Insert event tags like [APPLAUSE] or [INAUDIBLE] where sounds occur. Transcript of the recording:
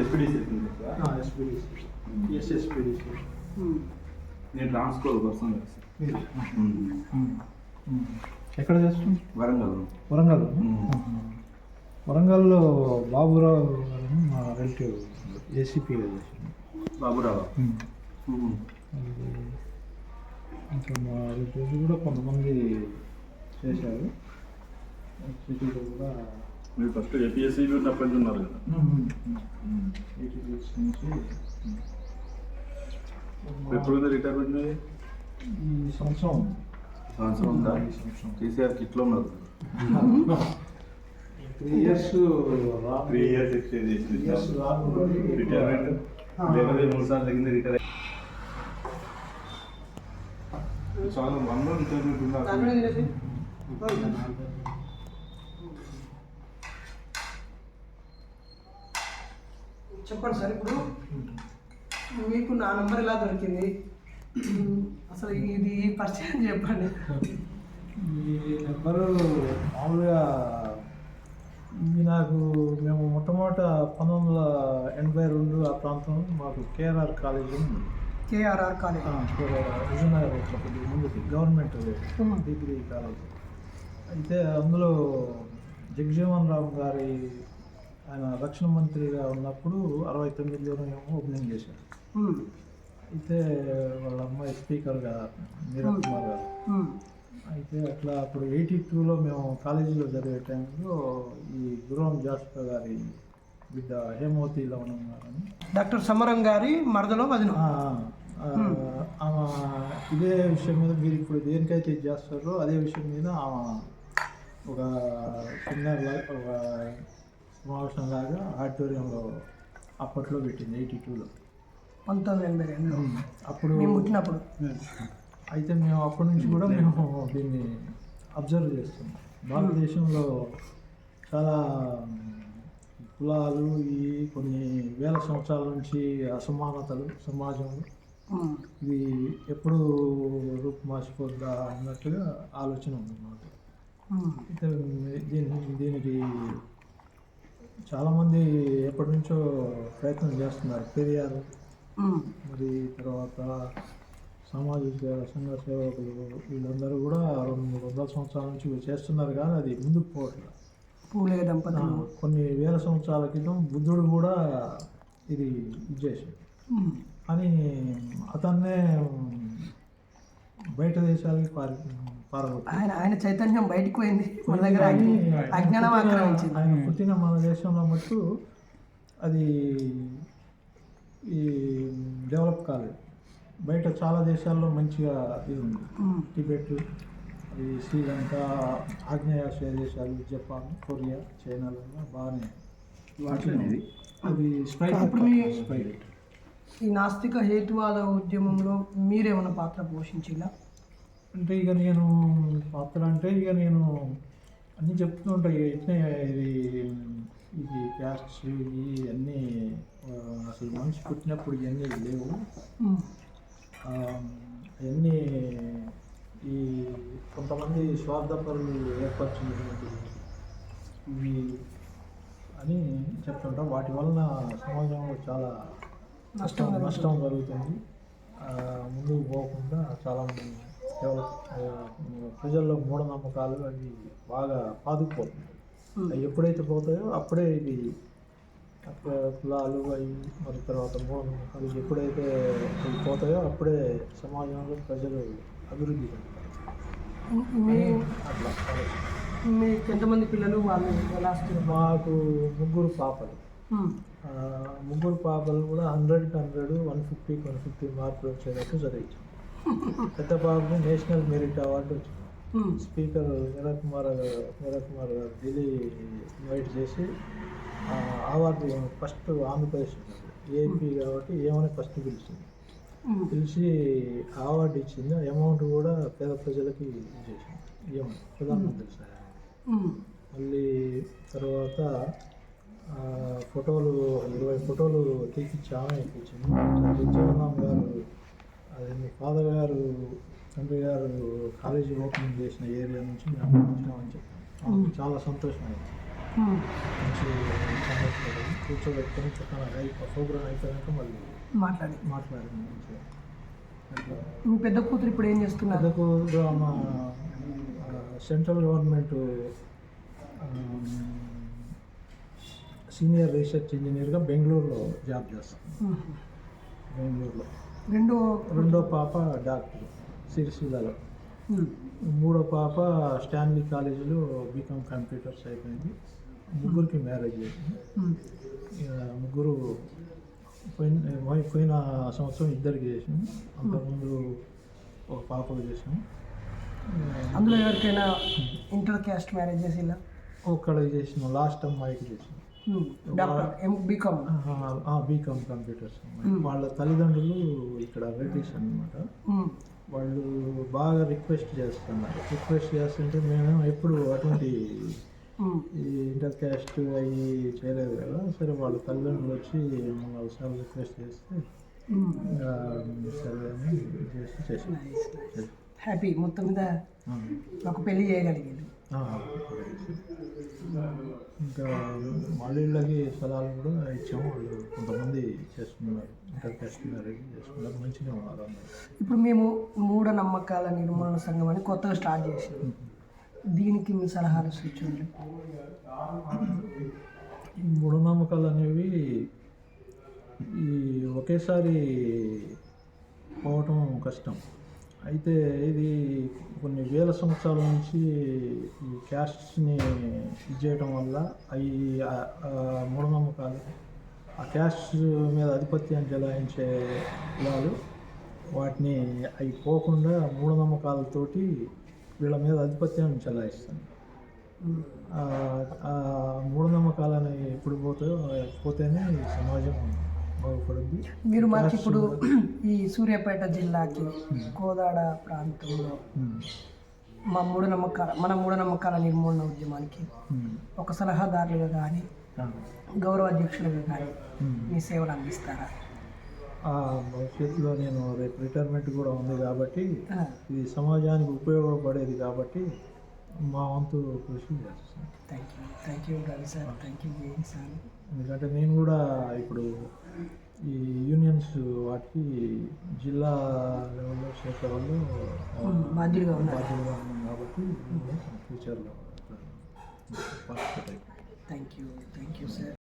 SPDC ఎస్ఎస్పిడిసి నేను transport person మీరు? ఎక్కడ చేస్తుంది? వరంగల్ వరంగల్. వరంగల్లో బాబురావు గారు మా రిలేటివ్ చేసింది బాబురావు? ఇంకా మా రిలేటివ్స్ కూడా కొంతమంది చేశారు. సిటీలో కూడా మీరు ఫస్ట్ ఏపీఎస్సీ ఉన్నప్పటి నుంచి ఉన్నారు కదా. ఎయిటీ సిక్స్ నుంచి ఎప్పుడు రిటైర్మెంట్ మీది ఈ సంవత్సరం సంవత్సరం ఉందా? ఈ సంవత్సరం. కేసీఆర్ కిట్లో ఉన్నారు. Three years three years exchange years retirement లేకపోతే మూడు సార్లు తగ్గింది రిటైర్ చాలా ఉన్నారు చెప్పండి సార్ ఇప్పుడు మీకు నా నంబర్ ఎలా దొరికింది? అసలు ఇది పరిచయం చెప్పండి. ఈ నెంబరు మామూలుగా ఇది నాకు మేము మొట్టమొదట పంతొమ్మిది వందల ఎనభై రెండు ఆ ప్రాంతం మాకు కేఆర్ఆర్ కాలేజీ ఉంది కేఆర్ఆర్ కాలేజ్. వచ్చే కొద్దిగా ముందుకి గవర్నమెంట్ డిగ్రీ కాలేజ్. అయితే అందులో జగజీవన్ రామ్ గారి ఆయన రక్షణ మంత్రిగా ఉన్నప్పుడు అరవై తొమ్మిదిలోనే ఓపెనింగ్ చేశారు. అయితే వాళ్ళ అమ్మాయి స్పీకర్గా మీరా కుమార్ గారు. అయితే అట్లా అప్పుడు ఎయిటీ టూలో మేము కాలేజీలో చదివే టైంలో ఈ గురువం జాస్పా గారి బిడ్డ హేమవతి లవణం గారని డాక్టర్ సమరం గారి మరదలో వదిన. ఆమె ఇదే విషయం మీద మీరు ఇప్పుడు దేనికైతే ఇది చేస్తారో అదే విషయం మీద ఆమె ఒక సెమినార్ లాగా ఒక సమావేశం లాగా ఆడిటోరియంలో అప్పట్లో పెట్టింది ఎయిటీ టూలో. పంతొమ్మిది ఎనభై అప్పుడు మేము పుట్టినప్పుడు. అయితే మేము అప్పటి నుంచి కూడా మేము దీన్ని అబ్జర్వ్ చేస్తున్నాం. భారతదేశంలో చాలా కులాలు ఈ కొన్ని వేల సంవత్సరాల నుంచి అసమానతలు సమాజంలో ఇది ఎప్పుడు రూపుమాసిపోద్దా అన్నట్టుగా ఆలోచన ఉమ్, అయితే దీని దీనికి చాలామంది ఎప్పటి నుంచో ప్రయత్నం చేస్తున్నారు. పెరియారు. మరి తర్వాత సామాజిక సంఘ సేవకులు వీళ్ళందరూ కూడా రెండు మూడు వందల సంవత్సరాల నుంచి చేస్తున్నారు కానీ అది ముందుకు పోవట్లేదు పూలే దంపతులు. కొన్ని వేల సంవత్సరాల క్రితం బుద్ధుడు కూడా ఇది ఇది చేశాడు. కానీ అతన్నే బయట దేశాలకి పారి ఆయన ఆయన చైతన్యం బయటికి పోయింది. మన దగ్గర అజ్ఞ- అజ్ఞానం ఆక్రమించింది. ఆయన పుట్టిన మన దేశంలో మట్టు అది ఈ డెవలప్ కాలేదు. బయట చాలా దేశాల్లో మంచిగా ఇది ఉంది. టిబెట్ ఈ శ్రీలంక ఆగ్నేయాసియా దేశాలు జపాన్ కొరియా చైనాలో బాగానే వాటిలోనేది అది స్ప్రైట్ ఇప్పుడు స్ప్రైట్ ఈ నాస్తిక హేతువాద ఉద్యమంలో మీరేమైనా పాత్ర పోషించిందా అంటే ఇక నేను పాత్ర అంటే ఇక నేను అన్నీ చెప్తూ ఉంటాయి ఇట్నే ఇది ఇది క్యాస్ట్స్ ఇవన్నీ ఆ, అసలు మనిషి పుట్టినప్పుడు ఇవన్నీ లేవు. అవన్నీ ఈ కొంతమంది స్వార్థపరులు ఏర్పరిచినటువంటి ఇవి అని చెప్తుంటాం. వాటి వలన సమాజంలో చాలా నష్టం నష్టం జరుగుతుంది ముందుకు పోకుండా చాలామంది ప్రజల్లో మూఢనమ్మకాలు అవి బాగా పాదుకుపోతున్నాయి అవి ఎప్పుడైతే పోతాయో అప్పుడే ఇది కులాలు అవి మరి తర్వాత మూఢనమ్మకాలు ఎప్పుడైతే ఇవి పోతాయో అప్పుడే సమాజంలో ప్రజలు అభివృద్ధి అట్లా మీకు ఎంతమంది పిల్లలు వాళ్ళు ఎలా మాకు ముగ్గురు పాపలు ముగ్గురు పాపలు కూడా హండ్రెడ్కి హండ్రెడ్ వన్ ఫిఫ్టీకి వన్ ఫిఫ్టీ మార్కులు వచ్చేటట్టు చదివించాం పెద్ద పాపకు నేషనల్ మెరిట్ అవార్డు వచ్చింది. ఉమ్, స్పీకర్ మీరా కుమార్ గారు మీరా కుమార్ గారు ఢిల్లీ ఇన్వైట్ చేసి award first Andhra Pradesh A P కాబట్టి ఏమని ఫస్ట్ పిలిచింది. పిలిచి అవార్డు ఇచ్చింది. అమౌంట్ కూడా పేద ప్రజలకి ఇచ్చేసింది. ఇవ్వమని ప్రధానమంత్రి ఉమ్, మళ్ళీ తర్వాత ఫోటోలు ఇరవై ఫోటోలు ఇప్పించింది. జగజీవన్ రామ్ గారు అది మీ ఫాదర్ గారు తండ్రి గారు కాలేజీ ఓపెనింగ్ చేసిన ఏరియా నుంచి మేము వచ్చినామని చెప్పాను మాకు చాలా సంతోషం అయింది. మంచి సంతోషపడింది. కూర్చోబెట్టుకొని పక్కన ప్రోగ్రామ్ అయిపోయాక మళ్ళీ మాట్లాడి మాట్లాడింది మంచిగా. పెద్ద కూతురు ఇప్పుడు ఏం చేస్తున్నారు? పెద్దకు మా సెంట్రల్ గవర్నమెంట్ సీనియర్ రీసెర్చ్ ఇంజనీర్గా బెంగళూరులో జాబ్ చేస్తాను. బెంగళూరులో. రెండో రెండో పాప డాక్టర్ సిరిసిల్లలో. మూడో పాప స్టాన్లీ కాలేజీలో బీకామ్ కంప్యూటర్స్ అయిపోయింది. ముగ్గురికి మ్యారేజ్ చేసింది ముగ్గురు పోయిన పోయిన సంవత్సరం ఇద్దరికి చేసాము. అంతకుముందు ఒక పాపకు చేసాము. అందులో ఎవరికైనా ఇంటర్ క్యాస్ట్ మ్యారేజెస్ ఇలా ఒక్కడికి చేసినాం. లాస్ట్ అమ్మాయికి చేసినాం. Doctor M BCom BCom computers Hmm. వాళ్ళ తల్లిదండ్రులు ఇక్కడ రెడ్డిస్ అన్నమాట ఉమ్. వాళ్ళు బాగా రిక్వెస్ట్ చేస్తున్నారు రిక్వెస్ట్ చేస్తుంటే మేము ఎప్పుడు అటువంటి. ఈ ఇంటర్ క్యాస్ట్ అవి చేయలేదు కదా సరే వాళ్ళ తల్లిదండ్రులు వచ్చి మమ్మల్ని ఒకసారి రిక్వెస్ట్ చేస్తే. ఇంకా సరే అని చేసి చేసాం. హ్యాపీ మొత్తం మీద. ఒక పెళ్ళి చేయగలిగింది. ఇంకా వాళ్ళకి స్థలాలు కూడా ఇచ్చాము. వాళ్ళు కొంతమంది చేస్తున్నారు ఇంటర్ క్యాస్ట్ మ్యారేజ్ చేస్తున్నారు మంచిగా ఉన్నారు ఇప్పుడు మేము మూఢనమ్మకాల నిర్మూలన సంఘం అని కొత్తగా స్టార్ట్ చేసాం దీనికి మీ సలహాలు సూచనలు? మూఢనమ్మకాలు అనేవి ఈ ఒకేసారి పోవటం కష్టం. అయితే ఇది కొన్ని వేల సంవత్సరాల నుంచి ఈ క్యాస్ట్స్ని ఇది చేయటం వల్ల అవి మూఢనమ్మకాలు. ఆ క్యాస్ట్ మీద ఆధిపత్యాన్ని చెలాయించే వాళ్ళు వాటిని అవి పోకుండా మూఢనమ్మకాలతోటి వీళ్ళ మీద ఆధిపత్యాన్ని చెలాయిస్తాయి ఆ మూఢనమ్మకాలని ఎప్పుడు పోతే పోతేనే సమాజం ఉంది మీరు మాకు ఇప్పుడు [CLEARS THROAT] ఈ సూర్యాపేట జిల్లాకి కోదాడ ప్రాంతంలో ఉమ్, మా మూఢనమ్మకాల మన మూఢనమ్మకాల నిర్మూలన ఉద్యమానికి ఉమ్, ఒక సలహాదారులుగా కానీ గౌరవ అధ్యక్షులుగా కానీ. మీ సేవలు అందిస్తారా? భవిష్యత్తులో నేను రేపు రిటైర్మెంట్ కూడా ఉంది కాబట్టి ఇది సమాజానికి ఉపయోగపడేది కాబట్టి మా వంతు కృషి చేస్తాను thank you thank you Ravi sir thank you sir ఎందుకంటే నేను కూడా ఇప్పుడు ఈ యూనియన్స్ వాటికి జిల్లా లెవెల్లో స్టేట్ లెవెల్లో బాధ్యులుగా ఉన్నారు. ఉన్నాం కాబట్టి ఫ్యూచర్లో thank you thank you sir